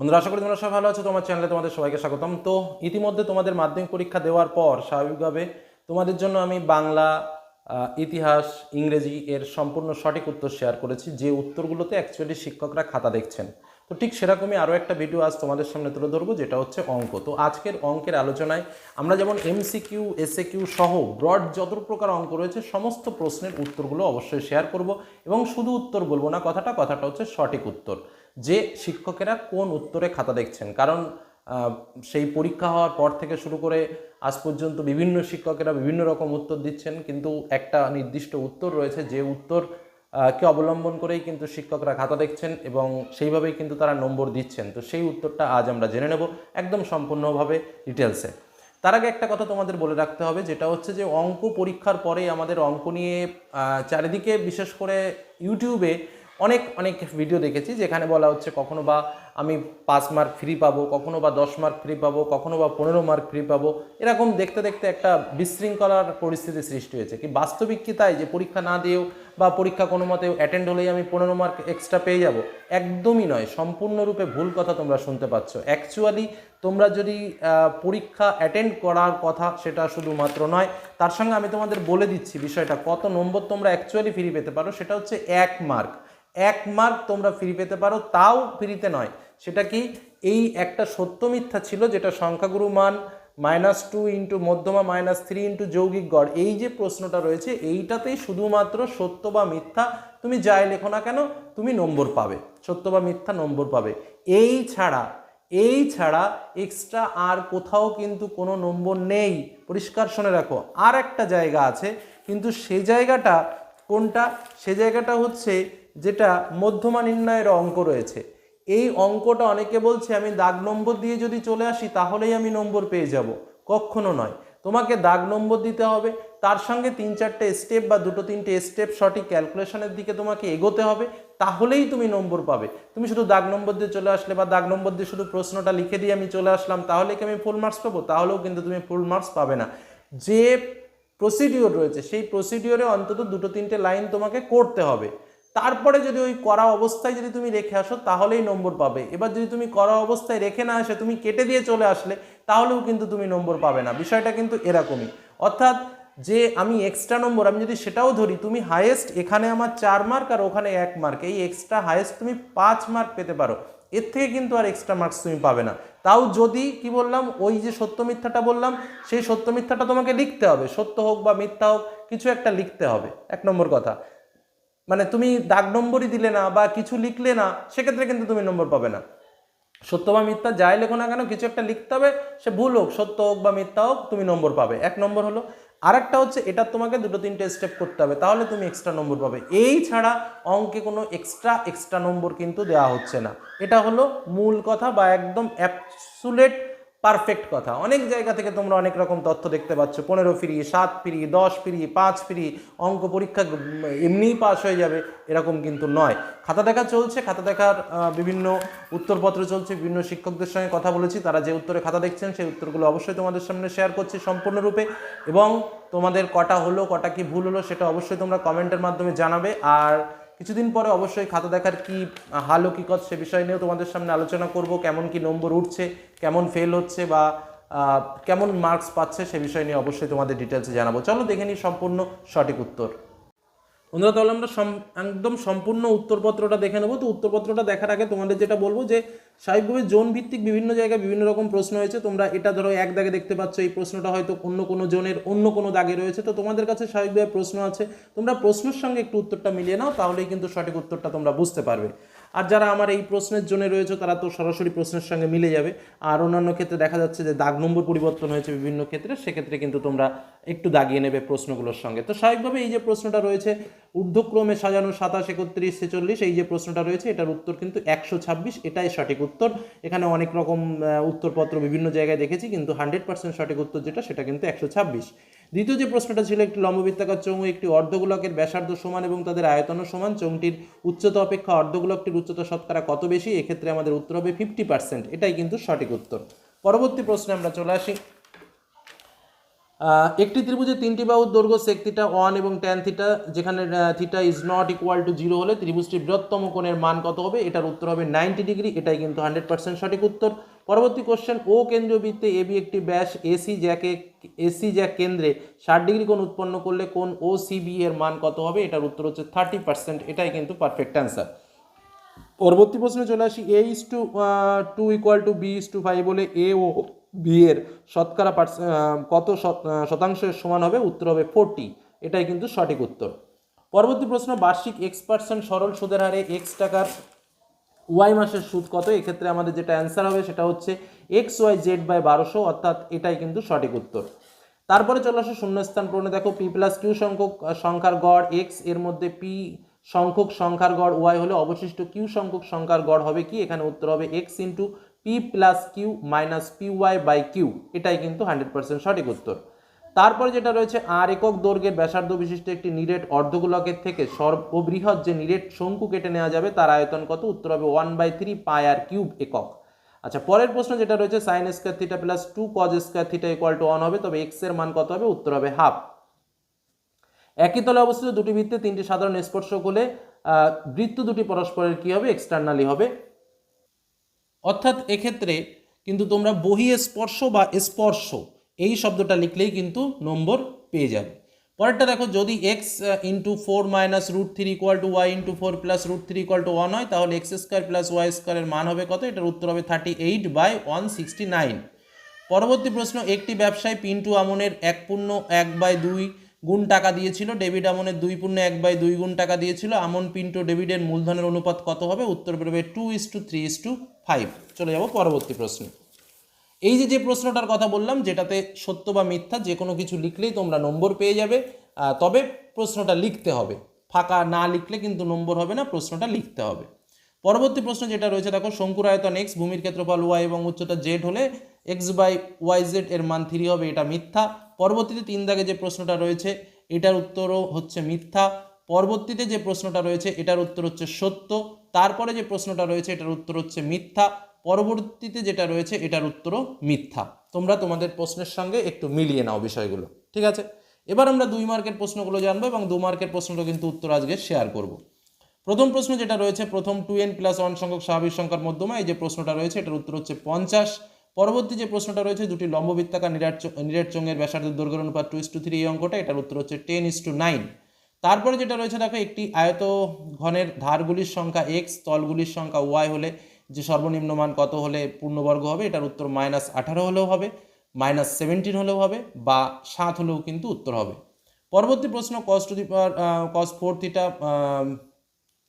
বন্ধুরা, আশা করি তোমরা সবাই ভালো আছো। তোমার চ্যানেলে তোমাদের সবাইকে স্বাগতম। তো ইতিমধ্যে তোমাদের মাধ্যমিক পরীক্ষা দেওয়ার পর স্বাভাবিকভাবে তোমাদের জন্য আমি বাংলা ইতিহাস, ইংরেজি এর সম্পূর্ণ সঠিক উত্তর শেয়ার করেছি। যে উত্তরগুলোতে অ্যাকচুয়ালি শিক্ষকরা খাতা দেখছেন। তো ঠিক সেরকমই আরও একটা ভিডিও আজ তোমাদের সামনে তুলে ধরবো, যেটা হচ্ছে অঙ্ক। তো আজকের অঙ্কের আলোচনায় আমরা যেমন এমসিকিউ এসএ কিউ সহ ব্রড যত প্রকার অঙ্ক রয়েছে, সমস্ত প্রশ্নের উত্তরগুলো অবশ্যই শেয়ার করব এবং শুধু উত্তর বলব না, কথাটা কথাটা হচ্ছে সঠিক উত্তর। যে শিক্ষকেরা কোন উত্তরে খাতা দেখছেন? কারণ সেই পরীক্ষা হওয়ার পর থেকে শুরু করে আজ পর্যন্ত বিভিন্ন শিক্ষকেরা বিভিন্ন রকম উত্তর দিচ্ছেন, কিন্তু একটা নির্দিষ্ট উত্তর রয়েছে যে উত্তর কে অবলম্বন করেই কিন্তু শিক্ষকরা খাতা দেখছেন এবং সেইভাবেই কিন্তু তারা নম্বর দিচ্ছেন। তো সেই উত্তরটা আজ আমরা জেনে নেব একদম সম্পূর্ণভাবে ডিটেলসে তার আগে একটা কথা তোমাদের বলে রাখতে হবে, যেটা হচ্ছে যে অঙ্ক পরীক্ষার পরে আমাদের অঙ্ক নিয়ে চারিদিকে বিশেষ করে ইউটিউবে অনেক অনেক ভিডিও দেখেছি যেখানে বলা হচ্ছে কখনো বা আমি পাঁচ মার্ক ফ্রি পাবো, কখনো বা দশ মার্ক ফ্রি পাবো, কখনো বা পনেরো মার্ক ফ্রি পাবো। এরকম দেখতে দেখতে একটা বিশৃঙ্খলার পরিস্থিতি সৃষ্টি হয়েছে। কি বাস্তবিক কি তাই? যে পরীক্ষা না দিয়েও বা পরীক্ষা কোনো মতে অ্যাটেন্ড হলেই আমি পনেরো মার্ক এক্সট্রা পেয়ে যাব? একদমই নয়। সম্পূর্ণরূপে ভুল কথা তোমরা শুনতে পাচ্ছ। অ্যাকচুয়ালি তোমরা যদি পরীক্ষা অ্যাটেন্ড করার কথা সেটা শুধুমাত্র নয়, তার সঙ্গে আমি তোমাদের বলে দিচ্ছি বিষয়টা। কত নম্বর তোমরা অ্যাকচুয়ালি ফ্রি পেতে পারো সেটা হচ্ছে এক মার্ক এক মার্ক তোমরা ফ্রি পেতে পারো, তাও ফ্রিতে নয়। সেটা কি? এই একটা সত্য মিথ্যা ছিল যেটা সংখ্যাগুরু মান মাইনাস টু ইন্টু মধ্যমা মাইনাস থ্রি ইন্টু যৌগিক গড়। এই যে প্রশ্নটা রয়েছে, এইটাতেই শুধুমাত্র সত্য বা মিথ্যা তুমি যাই লেখো না কেন, তুমি নম্বর পাবে। সত্য বা মিথ্যা নম্বর পাবে। এই ছাড়া এই ছাড়া এক্সট্রা আর কোথাও কিন্তু কোনো নম্বর নেই। পরিষ্কার শুনে রাখো, আর একটা জায়গা আছে, কিন্তু সে জায়গাটা কোনটা? সে জায়গাটা হচ্ছে যেটা মধ্যমা নির্ণয়ের অঙ্ক রয়েছে। এই অঙ্কটা অনেকে বলছে, আমি দাগ নম্বর দিয়ে যদি চলে আসি, তাহলেই আমি নম্বর পেয়ে যাব। কখনো নয়। তোমাকে দাগ নম্বর দিতে হবে, তার সঙ্গে তিন চারটে স্টেপ বা দুটো তিনটে স্টেপ সঠিক ক্যালকুলেশনের দিকে তোমাকে এগোতে হবে, তাহলেই তুমি নম্বর পাবে। তুমি শুধু দাগ নম্বর দিয়ে চলে আসলে বা দাগ নম্বর দিয়ে শুধু প্রশ্নটা লিখে দিয়ে আমি চলে আসলাম, তাহলে কি আমি ফুল মার্কস পাবো? তাহলেও কিন্তু তুমি ফুল মার্কস পাবে না। যে প্রসিডিওর রয়েছে, সেই প্রসিডিওরে অন্তত দুটো তিনটে লাইন তোমাকে করতে হবে। তারপরে যদি ওই করা অবস্থায় যদি তুমি রেখে আসো, তাহলেই নম্বর পাবে। এবার যদি তুমি করা অবস্থায় রেখে না আসে, তুমি কেটে দিয়ে চলে আসলে, তাহলেও কিন্তু তুমি নম্বর পাবে না। বিষয়টা কিন্তু এরকমই। অর্থাৎ যে আমি এক্সট্রা নম্বর, আমি যদি সেটাও ধরি, তুমি হায়েস্ট এখানে আমার চার মার্ক আর ওখানে এক মার্ক এই এক্সট্রা হায়েস্ট তুমি পাঁচ মার্ক পেতে পারো। এর থেকে কিন্তু আর এক্সট্রা মার্কস তুমি পাবে না। তাও যদি, কি বললাম, ওই যে সত্য মিথ্যাটা বললাম, সেই সত্য মিথ্যাটা তোমাকে লিখতে হবে। সত্য হোক বা মিথ্যা হোক, কিছু একটা লিখতে হবে। এক নম্বর কথা। মানে তুমি দাগ নম্বরই দিলে না বা কিছু লিখলে না, সেক্ষেত্রে কিন্তু তুমি নম্বর পাবে না। সত্য বা মিথ্যা যাই লেখো না কেন, কিছু একটা লিখতে হবে, সে ভুল হোক, সত্য হোক বা মিথ্যা হোক, তুমি নম্বর পাবে। এক নম্বর হলো, আরেকটা হচ্ছে, এটা তোমাকে দুটো তিনটে স্টেপ করতে হবে, তাহলে তুমি এক্সট্রা নম্বর পাবে। এই ছাড়া অঙ্কে কোনো এক্সট্রা এক্সট্রা নম্বর কিন্তু দেওয়া হচ্ছে না। এটা হলো মূল কথা বা একদম অ্যাবসুলেট পারফেক্ট কথা। অনেক জায়গা থেকে তোমরা অনেক রকম তথ্য দেখতে পাচ্ছ। পনেরো ফ্রি সাত ফ্রি দশ ফ্রি পাঁচ ফ্রি অঙ্ক পরীক্ষা এমনিই পাস হয়ে যাবে, এরকম কিন্তু নয়। খাতা দেখা চলছে, খাতা দেখার বিভিন্ন উত্তরপত্র চলছে, বিভিন্ন শিক্ষকদের সঙ্গে কথা বলেছি। তারা যে উত্তরে খাতা দেখছেন, সেই উত্তরগুলো অবশ্যই তোমাদের সামনে শেয়ার করছি সম্পূর্ণরূপে। এবং তোমাদের কটা হলো, কটা কি ভুল হলো, সেটা অবশ্যই তোমরা কমেন্টের মাধ্যমে জানাবে। আর কিছুদিন পরে অবশ্যই খাতা দেখার কি হাল হকিকত সে বিষয় নিয়েও তোমাদের সামনে আলোচনা করব, কেমন কি নম্বর উঠছে, কেমন ফেল হচ্ছে বা কেমন মার্কস পাচ্ছে সে বিষয় নিয়ে অবশ্যই তোমাদের ডিটেলসে জানাব। চলো দেখে নিই সম্পূর্ণ সঠিক উত্তর। বন্ধুরা তাহলে আমরা একদম সম্পূর্ণ উত্তরপত্রটা দেখে নেব। তো উত্তরপত্রটা দেখার আগে তোমাদের যেটা বলব যে স্বাভাবিকভাবে জোন ভিত্তিক বিভিন্ন জায়গায় বিভিন্ন রকম প্রশ্ন হয়েছে। তোমরা এটা ধরো এক দাগে দেখতে পাচ্ছ, এই প্রশ্নটা হয়তো অন্য কোনো জোনের অন্য কোনো দাগে রয়েছে। তো তোমাদের কাছে স্বাভাবিকভাবে প্রশ্ন আছে। তোমরা প্রশ্নের সঙ্গে একটু উত্তরটা মিলিয়ে নাও, তাহলেই কিন্তু সঠিক উত্তরটা তোমরা বুঝতে পারবে। আর যারা আমার এই প্রশ্নের জন্য রয়েছে, তারা তো সরাসরি প্রশ্নের সঙ্গে মিলে যাবে। আর অন্যান্য ক্ষেত্রে দেখা যাচ্ছে যে দাগ নম্বর পরিবর্তন হয়েছে বিভিন্ন ক্ষেত্রে, সেক্ষেত্রে কিন্তু তোমরা একটু দাগিয়ে নেবে প্রশ্নগুলোর সঙ্গে। তো স্বাভাবিকভাবে এই যে প্রশ্নটা রয়েছে, ঊর্ধ্বক্রমে সাজানো সাতাশ, একত্রিশ, ছেচল্লিশ, এই যে প্রশ্নটা রয়েছে, এটার উত্তর কিন্তু একশো ছাব্বিশ, এটাই সঠিক উত্তর। এখানে অনেক রকম উত্তরপত্র বিভিন্ন জায়গায় দেখেছি, কিন্তু হান্ড্রেড পার্সেন্ট সঠিক উত্তর যেটা, সেটা কিন্তু একশো ছাব্বিশ। দ্বিতীয় যে প্রশ্নটা ছিল, একটি লম্ববৃত্তাকার চোঙ একটি অর্ধগোলকের ব্যাসার্ধ সমান এবং তাদের আয়তনও সমান চোঙটির উচ্চতা অপেক্ষা অর্ধগোলকটির উচ্চতা শতকরা কত বেশি? এক্ষেত্রে আমাদের উত্তর হবে ফিফটি পার্সেন্ট এটাই কিন্তু সঠিক উত্তর। পরবর্তী প্রশ্নে আমরা চলে আসি। একটি ত্রিভুজের তিনটি বাহুর দৈর্ঘ্য সেক থিটা ওয়ান এবং ট্যান থিটা যেখানে theta is not equal to zero হলে ত্রিভুজটির বৃহত্তম কোণের মান কত হবে? এটার উত্তর হবে নাইনটি ডিগ্রি এটাই কিন্তু হান্ড্রেড পার্সেন্ট সঠিক উত্তর। পরবর্তী কোশ্চেন ও কেন্দ্রীয় বৃত্তে এবি একটি ব্যাস এসি জ্যাকে এসি জ্যাক কেন্দ্রে ষাট ডিগ্রি কোণ উৎপন্ন করলে কোন ও সিবি এর মান কত হবে? এটার উত্তর হচ্ছে থার্টি পার্সেন্ট এটাই কিন্তু পারফেক্ট অ্যান্সার পরবর্তী প্রশ্নে চলে আসি a is to two equal to b is to five বলে এ ও বি এর শতকরা কত শত- শতাংশের সমান হবে? উত্তর হবে ফোরটি এটাই কিন্তু সঠিক উত্তর। পরবর্তী প্রশ্ন, বার্ষিক এক্স পার্সেন্ট সরল সুদের হারে এক্স টাকার ওয়াই মাসের সুদ কত? এক্ষেত্রে আমাদের যেটা অ্যান্সার হবে সেটা হচ্ছে এক্স ওয়াই জেড বাই বারোশো, অর্থাৎ এটাই কিন্তু সঠিক উত্তর। তারপরে চলে আসে শূন্যস্থান পূরণে। দেখো পি প্লাস কিউ সংখ্যক সংখ্যার গড় এক্সের মধ্যে পি সংখ্যক সংখ্যার গড় ওয়াই হলে অবশিষ্ট কিউ সংখ্যক সংখ্যার গড় হবে কি? এখানে উত্তর হবে x into p plus q minus p y by q এটাই কিন্তু হান্ড্রেড পার্সেন্ট সঠিক উত্তর। তারপরে যেটা রয়েছে, আর একক দৈর্ঘ্যের ব্যাসার্ধ বিশিষ্ট একটি নিরেট অর্ধগোলকের থেকে সর্ববৃহৎ যে নিরেট শঙ্কু কেটে নেওয়া যাবে, তার আয়তন কত? উত্তর হবে one by three pi r cube একক। আচ্ছা পরের প্রশ্ন যেটা রয়েছে sine square theta plus two cos square theta equal to one হবে, তবে এক্সের মান কত হবে? উত্তর হবে হাফ একই তলে অবস্থিত দুটি বৃত্তে তিনটি সাধারণ স্পর্শক হলে বৃত্ত দুটি পরস্পরের কি হবে? এক্সটার্নালি হবে। অর্থাৎ এক্ষেত্রে কিন্তু তোমরা বহি স্পর্শ বা স্পর্শ এই শব্দটা লিখলেই কিন্তু নম্বর পেয়ে যাবে। পরেরটা দেখো, যদি x into four minus root three equal to y into four plus root three equal to one হয়, তাহলে এক্স স্কোয়ার প্লাস ওয়াই স্কোয়ারের মান হবে কত? এটার উত্তর হবে thirty eight by one sixty nine পরবর্তী প্রশ্ন, একটি ব্যবসায়ী পিন্টু আমনের এক পূর্ণ এক বাই দুই গুণ টাকা দিয়েছিল, ডেভিড আমনের দুই পূর্ণ এক বাই দুই গুণ টাকা দিয়েছিল, আমন পিন্টু ডেভিডের মূলধনের অনুপাত কত হবে? উত্তর বেরোবে two is to three is to five চলে যাব পরবর্তী প্রশ্নে। এই যে যে প্রশ্নটার কথা বললাম, যেটাতে সত্য বা মিথ্যা, যে কোনো কিছু লিখলেই তোমরা নম্বর পেয়ে যাবে তবে প্রশ্নটা লিখতে হবে। ফাঁকা না লিখলে কিন্তু নম্বর হবে না, প্রশ্নটা লিখতে হবে। পরবর্তী প্রশ্ন যেটা রয়েছে, দেখো শঙ্কুর আয়তন এক্স ভূমির ক্ষেত্রফল ওয়াই এবং উচ্চতা জেড হলে এক্স বাই ওয়াই জেড এর মান থ্রি হবে, এটা মিথ্যা। পরবর্তীতে তিন দাগে যে প্রশ্নটা রয়েছে, এটার উত্তরও হচ্ছে মিথ্যা। পরবর্তীতে যে প্রশ্নটা রয়েছে, এটার উত্তর হচ্ছে সত্য। তারপরে যে প্রশ্নটা রয়েছে, এটার উত্তর হচ্ছে মিথ্যা। পরবর্তীতে যেটা রয়েছে, এটার উত্তরও মিথ্যা। তোমরা তোমাদের প্রশ্নের সঙ্গে একটু মিলিয়ে নাও বিষয়গুলো, ঠিক আছে? এবার আমরা দুই মার্কের প্রশ্নগুলো জানব এবং দু মার্কের প্রশ্নটা কিন্তু উত্তর আজকে শেয়ার করব। প্রথম প্রশ্ন যেটা রয়েছে, প্রথম টু এন প্লাস ওয়ান সংখ্যক স্বাভাবিক সংখ্যার মধ্যমা এই যে প্রশ্নটা রয়েছে, এটার উত্তর হচ্ছে পঞ্চাশ। পরবর্তী যে প্রশ্নটা রয়েছে, দুটি লম্ববৃত্তাকার নিরাট নিরেট চঙ্গের ব্যাসার্ধের দৈর্ঘ্যের অনুপাত টু ইস টু থ্রি এই অঙ্কটা, এটার উত্তর হচ্ছে টেন ইস টু নাইন তারপরে যেটা রয়েছে, দেখো, একটি আয়ত ঘনের ধারগুলির সংখ্যা এক্স তলগুলির সংখ্যা ওয়াই হলে যে সর্বনিম্ন মান কত হলে পূর্ণবর্গ হবে, এটার উত্তর মাইনাস আঠারো হলেও হবে মাইনাস সেভেন্টিন হলেও হবে বা সাত হলেও কিন্তু উত্তর হবে। পরবর্তী প্রশ্ন cos to the power cos four theta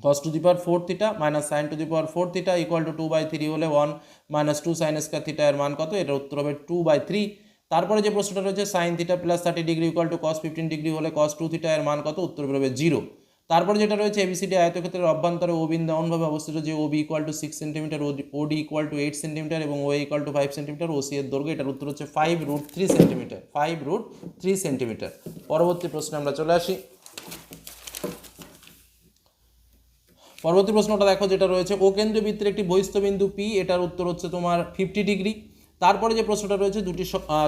cos to the power four theta minus sine to the power four theta equal to two by three হলে one minus two sine square theta এর মান কত? এটার উত্তর হবে two by three তারপরে যে প্রশ্নটা রয়েছে sine theta plus thirty degree equal to cos fifteen degree হলে কস টু থিটা এর মান কত? উত্তর বেরোবে জিরো তারপরে যেটা রয়েছে এবিসিডি আয়তক্ষেত্রের অভ্যন্তরে ও বিন্দু এমনভাবে অবস্থিত যে OB equal to six centimetre OD equal to eight centimetre এবং O equal to five centimetre O C এর দৈর্ঘ্য এটার উত্তর হচ্ছে five root three centimetre five root three centimetre পরবর্তী প্রশ্নে আমরা চলে আসি। পরবর্তী প্রশ্নটা দেখো যেটা রয়েছে ও কেন্দ্রীয় বৃত্তের একটি বহিস্থ বিন্দু পি এটার উত্তর হচ্ছে তোমার ফিফটি ডিগ্রি তারপরে যে প্রশ্নটা রয়েছে, দুটি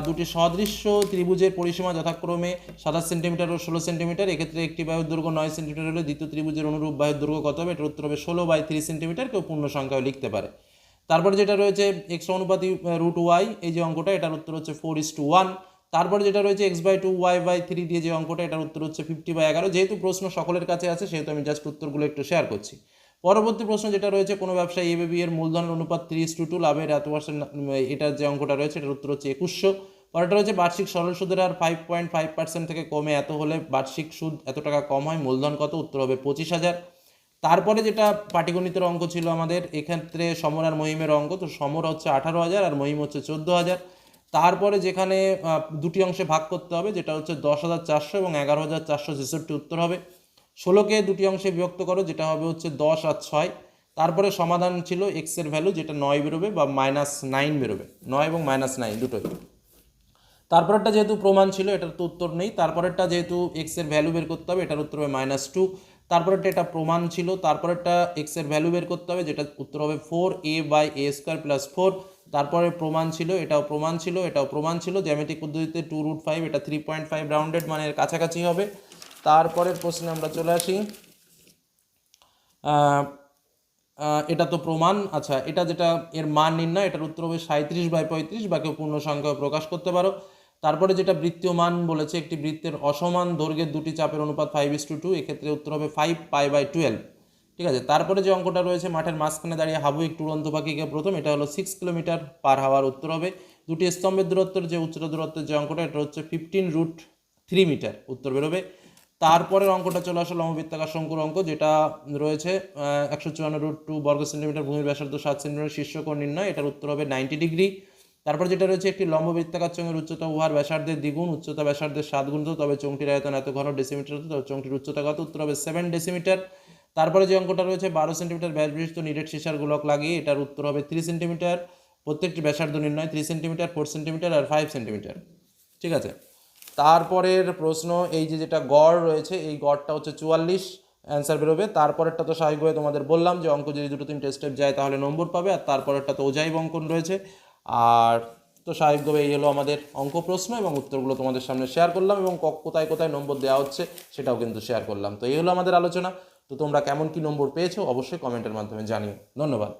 দুটি সদৃশ্য ত্রিভুজের পরিসীমা যথাক্রমে সাতাশ সেন্টিমিটার ও ষোলো সেন্টিমিটার। এক্ষেত্রে একটি বায়ুর দৈর্ঘ্য নয় সেন্টিমিটার হলে দ্বিতীয় ত্রিভুজের অনুরূপ বায়ুর দৈর্ঘ্য কত হবে? এটার উত্তর হবে ষোলো বাই থ্রি সেন্টিমিটার। কেউ পূর্ণ সংখ্যাও লিখতে পারে। তারপরে যেটা রয়েছে এক্স অনুপাতি রুট ওয়াই এই যে অঙ্কটা, এটার উত্তর হচ্ছে ফোর ইস টু ওয়ান তারপরে যেটা রয়েছে x by two y by three দিয়ে যে অঙ্কটা, এটার উত্তর হচ্ছে ফিফটি বাই এগারো। যেহেতু প্রশ্ন সকলের কাছে আছে, সেহেতু আমি জাস্ট উত্তরগুলো একটু শেয়ার করছি। পরবর্তী প্রশ্ন যেটা রয়েছে, কোনো ব্যবসায়ী এবিবি এর মূলধনের অনুপাত ত্রিশ, টু টু লাভের এত পার্সেন্ট এটার যে অঙ্কটা রয়েছে, এটার উত্তর হচ্ছে একুশশো। পরেরটা রয়েছে, বার্ষিক সরল সুদের আর ফাইভ পয়েন্ট ফাইভ পার্সেন্ট থেকে কমে এত হলে বার্ষিক সুদ এত টাকা কম হয়, মূলধন কত? উত্তর হবে পঁচিশ হাজার। তারপরে যেটা পাটিগণিতের অঙ্ক ছিল আমাদের, এক্ষেত্রে সমর আর মহিমের অঙ্ক, তো সমর হচ্ছে আঠারো হাজার আর মহিম হচ্ছে চোদ্দ হাজার। তারপরে যেখানে দুটি অংশে ভাগ করতে হবে, যেটা হচ্ছে দশ হাজার চারশো এবং এগারো হাজার চারশো ছেষট্টি উত্তর হবে। ষোলোকে দুটি অংশে বিভক্ত করো, যেটা হবে হচ্ছে দশ আর ছয়। তারপরে সমাধান ছিল এক্সের ভ্যালু, যেটা নয় বেরোবে বা মাইনাস নাইন বেরোবে। নয় এবং মাইনাস নাইন দুটোই। তারপরেরটা যেহেতু প্রমাণ ছিল, এটার তো উত্তর নেই। তারপরেরটা যেহেতু এক্সের ভ্যালু বের করতে হবে, এটার উত্তর হবে মাইনাস টু তারপরেরটা এটা প্রমাণ ছিল, তারপরেরটা এক্সের ভ্যালু বের করতে হবে যেটা উত্তর হবে four a by a square plus four তারপরে প্রমাণ ছিল, এটাও প্রমাণ ছিল, এটাও প্রমাণ ছিল। জ্যামিতিক পদ্ধতিতে টু রুট ফাইভ এটা থ্রি পয়েন্ট ফাইভ রাউন্ডেড মানে এর কাছাকাছি হবে। তারপরের প্রশ্নে আমরা চলে আসি। এটা তো প্রমাণ। আচ্ছা এটা যেটা এর মান নির্ণয়, এটার উত্তর হবে সাঁত্রিশ বাই পঁয়ত্রিশ বা কেউ পূর্ণ সংখ্যায় প্রকাশ করতে পারো। তারপরে যেটা বৃত্তীয় মান বলেছে, একটি বৃত্তের অসমান দৈর্ঘ্যের দুটি চাপের অনুপাত ফাইভ ইস টু টু এক্ষেত্রে উত্তর হবে ফাইভ পাই বাই টুয়েলভ ঠিক আছে, তারপরে যে অঙ্কটা রয়েছে, মাঠের মাঝখানে দাঁড়িয়ে হাবু একটু উড়ন্ত পাখিকে প্রথম, এটা হলো সিক্স কিলোমিটার পার হাওয়ার উত্তর হবে। দুটি স্তম্ভের দূরত্বের যে উচ্চতা দূরত্বের যে অঙ্কটা, এটা হচ্ছে ফিফটিন রুট থ্রি মিটার উত্তর বেরোবে। তারপরের অঙ্কটা চলে আসলো লম্ববৃত্তাকার শঙ্কুর অঙ্ক, যেটা রয়েছে একশো চুয়ান্ন রুট টু বর্গ সেন্টিমিটার ভূমির ব্যাসার্ধ সাত সেন্টিমিটার শীর্ষকোণ নির্ণয়, এটার উত্তর হবে নাইনটি ডিগ্রি তারপর যেটা রয়েছে, একটি লম্ববৃত্তাকার চোঙের উচ্চতা, উহার ব্যাসার্ধের দ্বিগুণ, উচ্চতা ব্যাসার্ধের সাত গুণ তবে চোঙটির আয়তন এত ঘন ডেসিমিটার হতো তবে চোঙটির উচ্চতা কত? উত্তর হবে সেভেন ডেসিমিটার তারপরে যে অঙ্কটা রয়েছে, বারো সেন্টিমিটার ব্যাস বিশিষ্ট নিরেট সিসার গোলক লাগিয়ে, এটার উত্তর হবে থ্রি সেন্টিমিটার প্রত্যেকটি ব্যাসার্ধ নির্ণয় থ্রি সেন্টিমিটার ফোর সেন্টিমিটার আর ফাইভ সেন্টিমিটার ঠিক আছে? তারপরের প্রশ্ন, এই যে যেটা গড় রয়েছে, এই গড়টা হচ্ছে চুয়াল্লিশ। অ্যান্সার বেরোবে। তারপরেরটা তো স্বাভাবিকভাবে তোমাদের বললাম যে অঙ্ক যদি দুটো তিনটে স্টেপ যায় তাহলে নম্বর পাবে, আর তারপরেরটা তো অজাইব অঙ্কন রয়েছে। আর তো স্বাভাবিকভাবে এই হলো আমাদের অঙ্ক প্রশ্ন এবং উত্তরগুলো তোমাদের সামনে শেয়ার করলাম এবং কোথায় কোথায় নম্বর দেওয়া হচ্ছে সেটাও কিন্তু শেয়ার করলাম। তো এই হলো আমাদের আলোচনা। তো তোমরা কেমন কি নম্বর পেয়েছ অবশ্যই কমেন্টের মাধ্যমে জানিও। ধন্যবাদ।